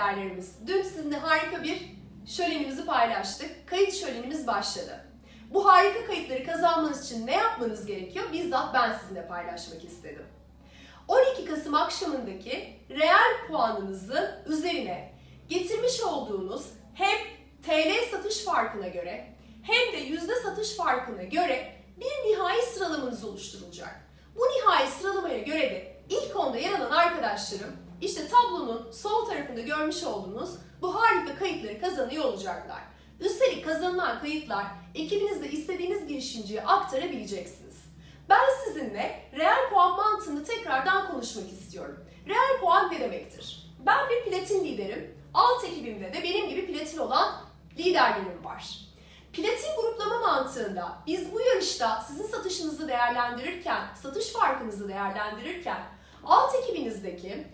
liderlerimiz, dün sizinle harika bir şölenimizi paylaştık. Kayıt şölenimiz başladı. Bu harika kayıtları kazanmanız için ne yapmanız gerekiyor? Bizzat ben sizinle paylaşmak istedim. 12 Kasım akşamındaki reel puanınızın üzerine getirmiş olduğunuz hem TL satış farkına göre hem de yüzde satış farkına göre bir nihai sıralamanız oluşturulacak. Bu nihai sıralamaya göre de arkadaşlarım işte tablonun sol tarafında görmüş olduğunuz bu harika kayıtları kazanıyor olacaklar. Üstelik kazanılan kayıtlar ekibinizde istediğiniz girişimciye aktarabileceksiniz. Ben sizinle reel puan mantığını tekrardan konuşmak istiyorum. Reel puan ne demektir? Ben bir platin liderim. Alt ekibimde de benim gibi platin olan liderlerim var. Platin gruplama mantığında biz bu yarışta sizin satışınızı değerlendirirken, satış farkınızı değerlendirirken alt ekibinizdeki